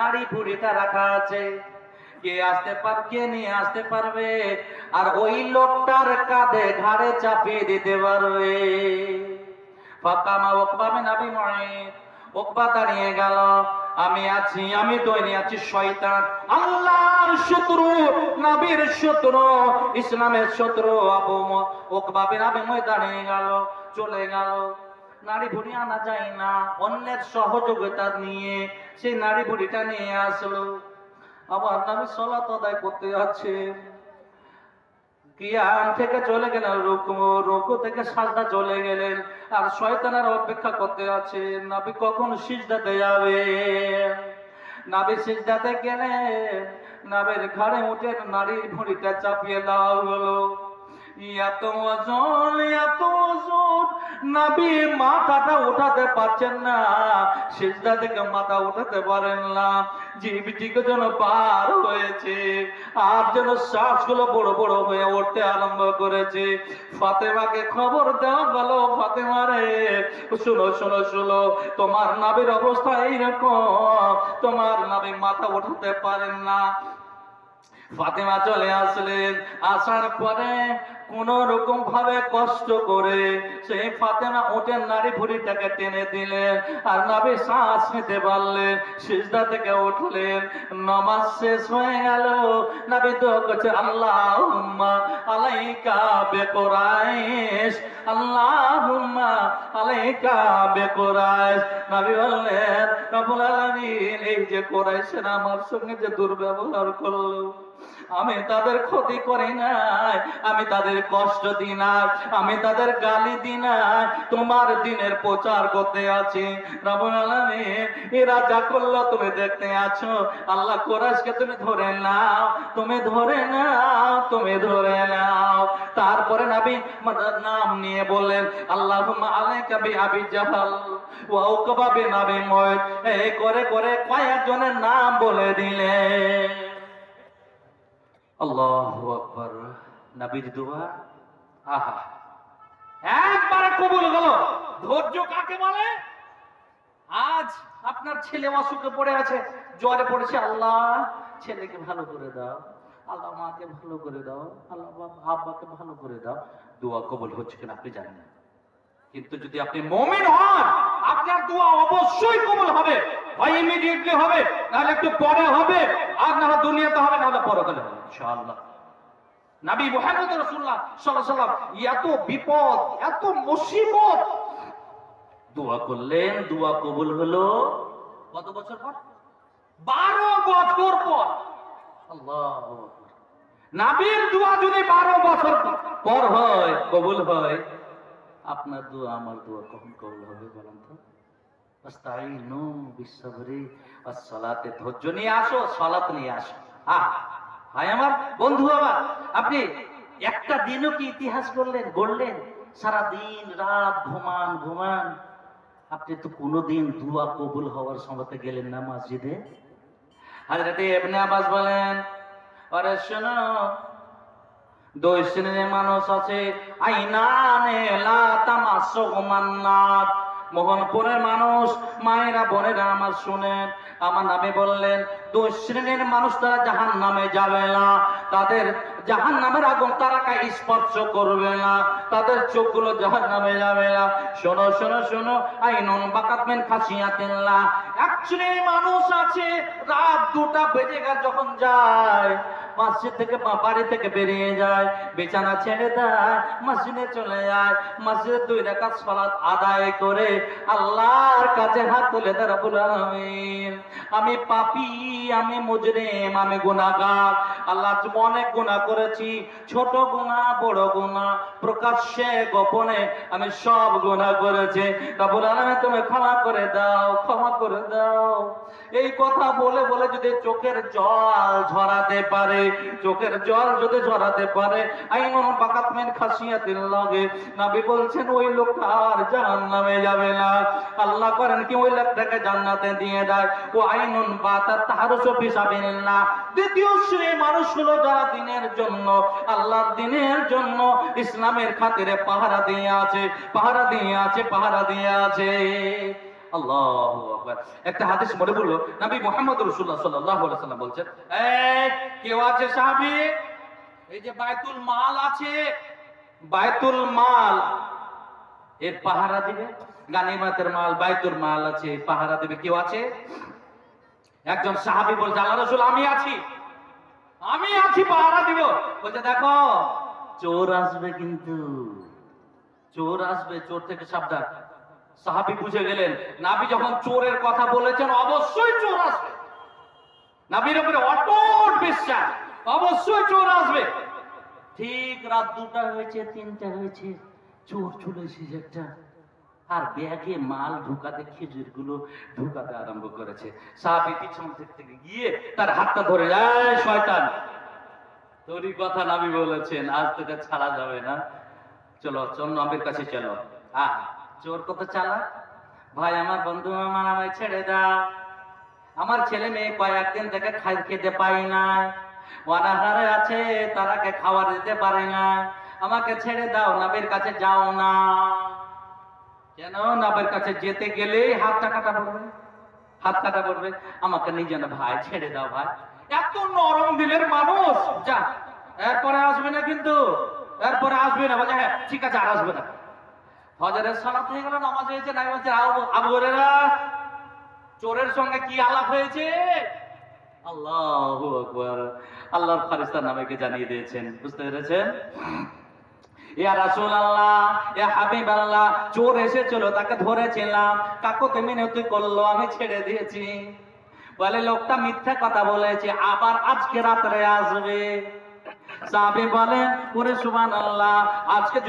নারী ভুড়িটা রাখা আছে। কে আসতে পার, কে নিয়ে আসতে পারবে? আর ওই লোকটার কাঁধে ঘাড়ে চাপিয়ে দিতে পারবে। ফাকামা ওকবা বিন আবি ওকবা দাঁড়িয়ে গেল। আমি আছি, আমি তৈরি আছি, শয়তান। আল্লাহর শত্রু, নবীর শত্রু, ইসলামের শত্রু আবু ওকবা বিন আবি মুঈদ দাঁড়িয়ে গেল, চলে গেল। নারী ভুড়ি আনা যায় না, অন্যের সহযোগিতা নিয়ে সেই নারী ভুড়িটা নিয়ে আসলো। আবার নবী সলাত আদায় করতে যাচ্ছে। কিয়াম থেকে চলে গেলেন রুকু রুকু থেকে সাজদা চলে গেলেন আর শয়তানের অপেক্ষা করতে আছে নবী কখন সিজদাতে যাবে? নাবি সিজদাতে গেলে নাবের ঘাড়ে উঠে নারীর ভুঁড়িটা চাপিয়ে দেওয়া হলো। এত ওজন এত ওজন। নাবি মাথাটা উঠাতে পারছেন না। সিজদা থেকে মাথা উঠাতে পারেন না। জীবটিকে যেন পার হয়েছে আর যেন শ্বাসগুলো বড় বড় হয়ে উঠতে আরম্ভ করেছে। ফাতেমাকে খবর দেওয়া গেল ফাতেমা রে, শুনো শুনো শুনো, তোমার নাবির অবস্থা এইরকম, তোমার নাবি মাথা উঠাতে পারেন না। ফাতেমা চলে আসলেন, আসার পরে কোন রকম ভাবে কষ্ট করে সেই ফাতেমা উঠেন নারী ভুড়িটাকে টেনে দিলেন আর নাবি শ্বাস নিতে পারলেন, সিজদা থেকে উঠলেন, নমাজ শেষ হয়ে গেল। নাবি তো করছে আল্লাহ আলাইকা বেকরাইশ, আল্লাহুম্মা আলাইকা বেকরাইশ। নবী বললেন, রব্বুল আলামিন, এই যে কোরাইশের আমার সঙ্গে যে দুর্ব্যবহার করল আমি তাদের ক্ষতি করি নাই, আমি তাদের কষ্ট দিই নাই, আমি তাদের গালি দিই নাই, তোমার দিনের প্রচার করতে আছি। আলামিন, এরা যা করল তুমি দেখতে আছো। আল্লাহ কোরাইশকে তুমি ধরে নাও, তুমি ধরে নাও, তুমি ধরে নাও। তারপরে নবী নাম নিয়ে বললেন আল্লাহ আলাইকা বি আবি জাহাল ওয়া উকবা বিন আবি মুঈদ এই করে করে কয়েকজনের নাম বলে দিলেন। আল্লাহু আকবার, নবীর দোয়া, আহা। একবারে কবুল হলো। ধৈর্য কাকে বলে? আজ আপনার ছেলে অসুখে পড়ে আছে, জ্বরে পড়েছে, আল্লাহ ছেলেকে ভালো করে দাও, আল্লাহ মাকে ভালো করে দাও, আল্লাহ বাবা আব্বাকে ভালো করে দাও। দোয়া কবুল হচ্ছে কিনা আপনি জানেন না। কিন্তু যদি আপনি মমিন হন, আপনার দোয়া অবশ্যই কবুল হবে। হয় ইমিডিয়েটলি হবে, নাহলে একটু পরে হবে। আর না দুনিয়াতে হবে, নাহলে পরকালে হবে, ইনশাআল্লাহ। নবী মুহাম্মদ রাসূলুল্লাহ সাল্লাল্লাহু আলাইহি এত বিপদ, এত মুসিবত। দোয়া করলেন, দোয়া কবুল হলো কত বছর পর? বারো বছর পর। আল্লাহ নাবির দোয়া যদি বারো বছর পর হয়, কবুল হয়, আপনার দোয়া, আমার দোয়া কখন কবুল হবে বলেন তো? আস্তাইনু বিসবরি আসসালাতে ধৈর্য নিয়ে আসো, সালাত নিয়ে আসো। আহ ভাই আমার বন্ধু আমার, আপনি একটা দিনও কি ইতিহাস করলেন গড়লেন? সারা দিন রাত ঘুমান ঘুমান। আপনি তো কোনোদিন দুয়া কবুল হওয়ার সময়তে গেলেন না মসজিদে? হাজরতে এমনি আবাস বলেন, আরে শোনো দুই মানুষ আছে, আইনানে লা তামাসসু মান্নাত। মোহনপুরের মানুষ, মায়েরা, বোনেরা আমার শুনেন আমার নামে বললেন, দুই শ্রেণির মানুষ তারা জাহান নামে যাবে না। তাদের জাহান নামের আগুন তারা স্পর্শ করবে না। তাদের চোখগুলো জাহান নামে যাবে না। শোনো শোনো শোনো, আইনুন বাকাতমেন খাসিয়াতিল্লাহ এক শ্রেণির মানুষ আছে, রাত দুটা বেজে যখন যায়। মসজিদ থেকে বাড়ি থেকে বেরিয়ে যায়, বিছানা ছেড়ে দেয়, মসজিদে চলে যায় মসজিদে দুই রাকাত সালাত আদায় করে আল্লাহর কাছে হাত তুলে দেয় রব্বুল আমি পাপী, আমি মুজরিম, আমি গুনাহগার। আল্লাহ অনেক গুনাহ করেছি, ছোট গুনাহ, বড় গুনাহ, প্রকাশ্যে, গোপনে আমি সব গুনাহ করেছি। রব্বুল আলামিন তুমি ক্ষমা করে দাও, ক্ষমা করে দাও। এই কথা বলে বলে যদি চোখের জল ঝরাতে পারে চোখের জল যদি ঝরাতে পারে আইনুন বাকাত মিন লাগে। নবী বলছেন, ওই লোকটা আর জাহান্নামে যাবে না। আল্লাহ করেন কি, ওই লোকটাকে জান্নাতে দিয়ে দেয়। ও আইনুন বাতাত তাহারুসু ফি সাবিলিল্লাহ দ্বিতীয় শ্রেণির মানুষ হলো যারা দিনের জন্য, আল্লাহর দিনের জন্য ইসলামের খাতিরে পাহারা দিয়ে আছে, পাহারা দিয়ে আছে, পাহারা দিয়ে আছে। আল্লাহু একটা হাদিস মনে পড়ল মুহাম্মদ রাসূলুল্লাহ সাল্লাল্লাহু আলাইহি সাল্লাম বলছেন কেউ আছে সাহাবী? এই যে মাল আছে মাল। এর পাহারা দিবে, গানিমাতের মাল বাইতুল মাল আছে পাহারা দিবে, কেউ আছে? একজন সাহাবী বলছে, আল্লাহ রাসূল, আমি আছি। আমি আছি, পাহারা দিব। বলছে, দেখো, চোর আসবে কিন্তু, চোর আসবে, চোর থেকে সাবধান। সাহাবী বুঝে গেলেন, নাবি যখন চোরের কথা বলেছেন, অবশ্যই চোর আসবে। নাবির উপরে অটুট বিশ্বাস, অবশ্যই চোর আসবে। ঠিক রাত দুটা হয়েছে, তিনটা হয়েছে, চোর চলে এসেছে একটা। আর ব্যাগে মাল ঢুকাতে খেজুরগুলো ঢুকাতে আরম্ভ করেছে। সাহাবি পিছন থেকে গিয়ে তার হাতটা ধরে যায় শয়তান, তোরই কথা নাবি বলেছেন, আজ তোকে ছাড়া যাবে না। চলো, চল, নবীর কাছে চলো। আহ চোর কত চালা? ভাই, আমার বন্ধু আমার আমায় ছেড়ে দাও। আমার ছেলে মেয়ে কয়েকদিন থেকে খাই খেতে পাই না। অনাহারে আছে, তারাকে খাবার দিতে পারে না। আমাকে ছেড়ে দাও, নাবের কাছে যাও না। কেন নাবের কাছে যেতে গেলে হাত কাটা পড়বে? হাত কাটা পড়বে? আমাকে নিজে না ভাই ছেড়ে দাও, ভাই। এত নরম দিলের মানুষ। যা, এরপরে আসবে না কিন্তু। এরপরে আসবে না, বলে হ্যাঁ ঠিক আছে, আর আসবে না। হজারের সালাত হয়ে গেল নামাজ হয়েছে নাই বলছে আবু আবু হুরায়রা, চোরের সঙ্গে কি আলাপ হয়েছে? আল্লাহু আকবার। আল্লাহর ফারিস্তা নামেকে জানিয়ে দিয়েছেন? বুঝতে পেরেছেন? ইয়া রাসূলুল্লাহ ইয়া হাবিবাল্লাহ চোর এসেছিল তাকে ধরেছিলাম। কাকুতে মিনতি করল? আমি ছেড়ে দিয়েছি। বলে লোকটা মিথ্যা কথা বলেছে আবার আজকে রাত্রে আসবে। সাহাবী বলেন ওরে সুবহানাল্লাহ আজকে